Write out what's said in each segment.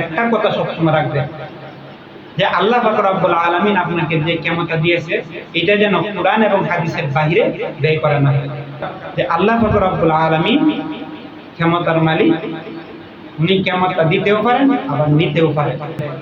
একটা কথা সবসময় রাখবেন, যে আল্লাহ ফাকর আব্বুল আলমিন আপনাকে যে ক্ষমতা দিয়েছে, এটা যেন কোরআন এবং হাদিসের বাহিরে ব্যয় করা না যে আল্লাহ ফাকর আব্বুল আলমিন ক্ষমতার মালিক উনি ক্ষমতা দিতেও পারেন, আবার নিতেও পারেন।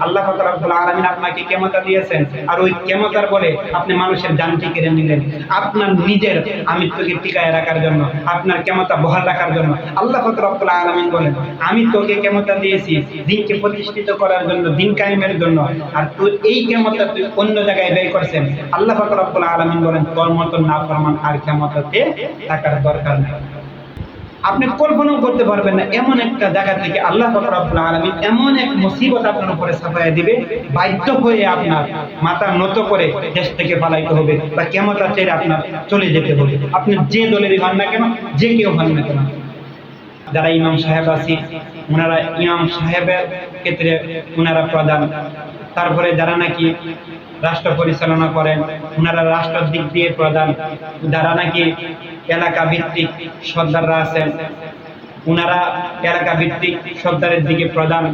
আল্লাহ ফাকর আলমিন আপনাকে ক্ষমতা দিয়েছেন, আর ওই ক্ষমতার বলে আপনি মানুষের জানটি কেড়ে নিলেন। আপনার নিজের আমিত্বকে টিকায় রাখার জন্য, আপনার ক্ষমতা বহাল রাখার জন্য। আল্লাহ ফাকর আব্বুল আলমিন বলেন, আমি তোকে ক্ষমতা দিয়েছি, দিনকে প্রতিষ্ঠিত করার জন্য, দিন কায়েমের জন্য। আর তুই এই ক্ষমতা তুই অন্য জায়গায় ব্যয় করছেন। আল্লাহ ফাকর আব্বুল আলমিন বলেন, তোর মতন না ফরমান আর ক্ষমতাতে থাকার দরকার নেই। আপনি কল্পনাও করতে পারবেন না, এমন একটা জায়গা থেকে আল্লাহ রাব্বুল আলমী এমন এক মুসিবত আপনার উপরে ছাপাইয়া দিবে, বাধ্য হয়ে আপনার মাথা নত করে দেশ থেকে পালাইতে হবে বা কেমতা চেয়ে আপনার চলে যেতে হবে। আপনি যে দলেরই হন না কেন, যে কেউ হন না কেন। যারা ইমাম সাহেব আছি, ওনারা ইমাম সাহেবের ক্ষেত্রে ওনারা প্রধান। তারপরে যারা নাকি রাষ্ট্র পরিচালনা করেন, ওনারা রাষ্ট্রের দিক দিয়ে প্রধান। যারা নাকি এলাকা ভিত্তিক সর্দাররা আছেন, ওনারা এলাকা ভিত্তিক সর্দারের দিকে প্রধান।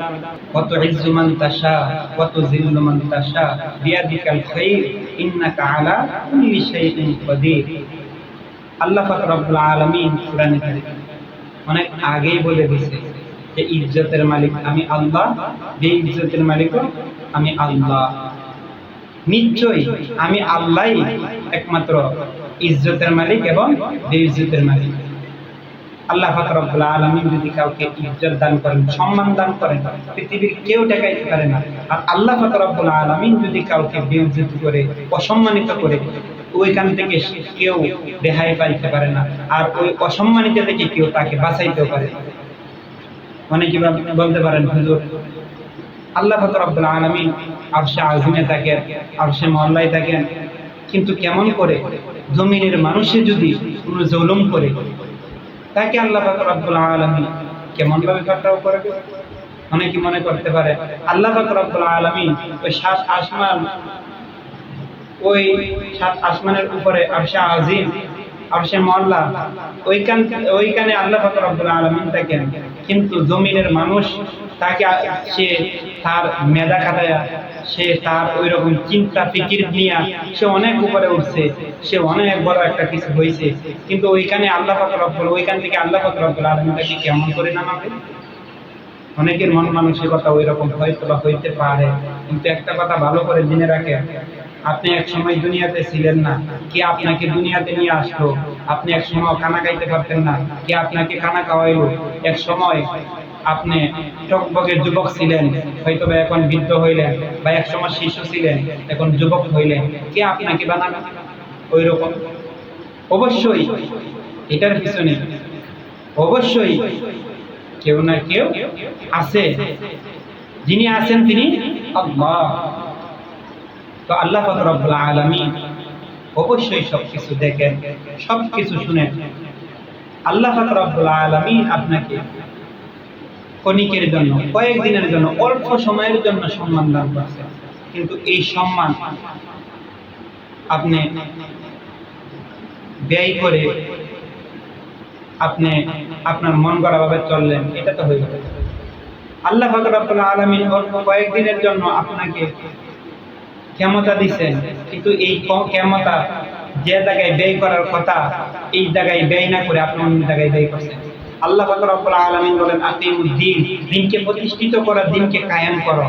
কত ইজ্জুমান তাশা, কত জিল্লুমান তাশা, বিয়াদিকাল খাইর ইন্নাকা আলা কুল্লি শাইইন কদির। আল্লাহ পাক রব্বুল আলামিন কোরআনে কারীম অনেক আগেই বলে দিয়েছে যে ইজ্জতের মালিক আমি আল্লাহ যে ইজ্জতের মালিকও আমি আল্লাহ। নিশ্চয়ই আমি আল্লাহই একমাত্র ইজ্জতের মালিক এবং বেইজ্জতের মালিক। আল্লাহ আলামিন যদি কাউকে ইজ্জত দান করেন, সম্মান দান করেন, পৃথিবীর কেউ ঠেকাইতে পারে না। আর আল্লাহ পাক রব্বুল আলামিন যদি কাউকে করে, অসম্মানিত করে ওইখান থেকে কেউ রেহাই পাইতে পারে না। আর ওই অসম্মানিত থেকে কেউ তাকে বাঁচাইতেও পারে। অনেকে বলতে পারেন, হুজুর, আল্লাহ পাক রব্বুল আলামিন আরশে আযিমে থাকেন, আরশে মহল্লায় থাকেন। কিন্তু কেমন করে জমিনের মানুষে যদি কোনো জুলুম করে, তাকে আল্লাহ পাক রব্বুল আলামিন কেমন ভাবে পাকড়াও করবে অনেকে মনে করতে পারে, আল্লাহ পাক রব্বুল আলামিন ওই সাত আসমান ওই সাত আসমানের উপরে আরশে আজিম, আরশে মহল্লা, ওইখান ওইখানে আল্লাহ পাক রব্বুল আলামিন থাকেন কিন্তু জমিনের মানুষ তাকে সে তার মেধা খাটায়া, সে তার ওই রকম চিন্তা ফিকির নিয়ে সে অনেক উপরে উঠছে, সে অনেক বড় একটা কিছু হয়েছে কিন্তু ওইখানে আল্লাহ পাক রব্বুল, ওইখান থেকে আল্লাহ পাক রব্বুল আলামিন তাকে কেমন করে নামাবে? অনেকের মন মানসিকতা ওই রকম হয়তো বা হইতে পারে, কিন্তু একটা কথা ভালো করে জেনে রাখেন, আপনি এক সময় দুনিয়াতে ছিলেন না, কে আপনাকে দুনিয়াতে নিয়ে আসলো আপনি এক সময় খানা খাইতে পারতেন না, কে আপনাকে খানা খাওয়াইলো? এক সময় আপনি টকবগের যুবক ছিলেন, হয়তো বা এখন বৃদ্ধ হইলেন, বা এক সময় শিশু ছিলেন, এখন যুবক হইলেন, কে আপনাকে বানাবে ওই রকম অবশ্যই এটার পিছনে, অবশ্যই কেউ না কেউ আছে। যিনি আছেন তিনি আল্লাহ। তো আল্লাহ আলামিন অবশ্যই সবকিছু দেখেন, সবকিছু শুনেন। আল্লাহ আলামিন আপনাকে ক্ষণিকের জন্য, কয়েকদিনের জন্য, অল্প সময়ের জন্য সম্মান দান করছে কিন্তু এই সম্মান আপনি ব্যয় করে আপনি আপনার মন গড়া ভাবে চললেন, এটা তো হয়ে গেল। আল্লাহ ফাকরাবুল আলমিন অল্প কয়েকদিনের জন্য আপনাকে ক্ষমতা দিচ্ছেন কিন্তু এই ক্ষমতা যে জায়গায় ব্যয় করার কথা, এই জায়গায় ব্যয় না করে আপনি অন্য জায়গায় ব্যয় করছেন। আল্লাহ ফাকরাবুল আলমিন বলেন আতিমুদ্দিন দিনকে প্রতিষ্ঠিত করা, দিনকে কায়েম করো।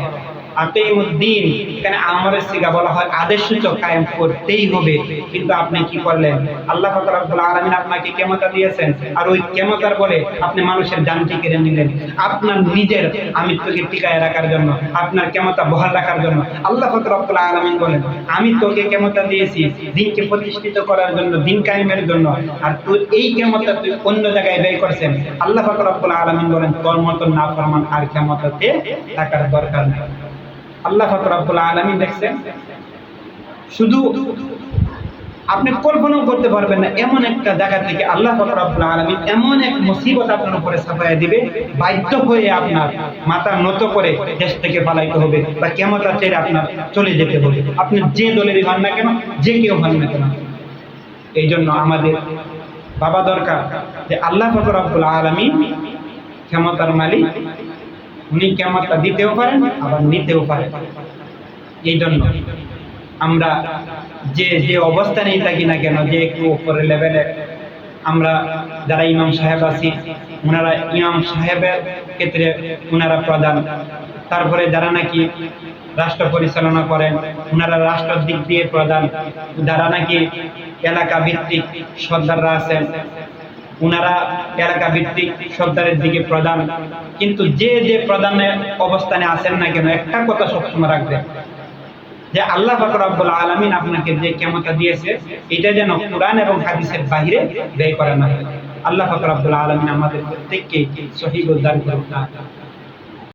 আতিমুদ্দিন এখানে আমরের সিগা বলা হয় আদেশ সূচক কায়েম করতেই হবে। কিন্তু আপনি কি করলেন? আল্লাহ ফাকরাবুল আলমিন আপনাকে ক্ষমতা দিয়েছেন। আর ওই ক্ষমতার বলে আপনি মানুষের জানটি কেড়ে নিলেন। আপনার নিজের টিকায় রাখার জন্য, আপনার ক্ষমতা বহাল রাখার জন্য। আল্লাহ ফাকরাবুল আলমিন বলেন, আমি তোকে ক্ষমতা দিয়েছি দিনকে প্রতিষ্ঠিত করার জন্য, দিন কায়েমের জন্য। আর তুই এই ক্ষমতা তুই অন্য জায়গায় ব্যয় করছেন। আল্লাহ ফাকরাবুল আলমিন বলেন, তোর মতন না ফরমান আর ক্ষমতাতে থাকার দরকার নেই। আল্লাহ ফাকরাবুল আলমিন দেখছেন, শুধু আপনি কল্পনাও করতে পারবেন না, এমন একটা জায়গা থেকে আল্লাহ রাব্বুল আলামিন এমন এক মুসিবত আপনার উপরে ছাপাইয়া দিবে, বাধ্য হয়ে আপনার মাথা নত করে দেশ থেকে পালাইতে হবে বা কেমতা ছেড়ে আপনার চলে যেতে হবে। আপনি যে দলেরই হন না কেন, যে কেউ হন না কেন। এই জন্য আমাদের বাবা দরকার যে আল্লাহ রাব্বুল আলামিন ক্ষমতার মালিক উনি কেমতটা দিতেও পারেন, আবার নিতেও পারেন? এই জন্য আমরা যে যে অবস্থানেই থাকি না কেন, যে একটু উপরে লেভেলে আমরা যারা ইমাম সাহেব আছি ওনারা ইমাম সাহেবের ক্ষেত্রে ওনারা প্রধান। তারপরে যারা নাকি রাষ্ট্র পরিচালনা করেন ওনারা রাষ্ট্রের দিক দিয়ে প্রধান। যারা নাকি এলাকা ভিত্তিক সর্দাররা আছেন ওনারা এলাকা ভিত্তিক সর্দারের দিকে প্রধান। কিন্তু যে যে প্রধানের অবস্থানে আছেন না কেন, একটা কথা সবসময় রাখবেন। যে আল্লাহ ফাকর রব্বুল আলমিন আপনাকে যে ক্ষমতা দিয়েছে, এটা যেন কোরআন এবং হাদিসের বাহিরে ব্যয় করা না আল্লাহ ফাকর রব্বুল আলমিন আমাদের প্রত্যেককে সহি উদ্ধার করুন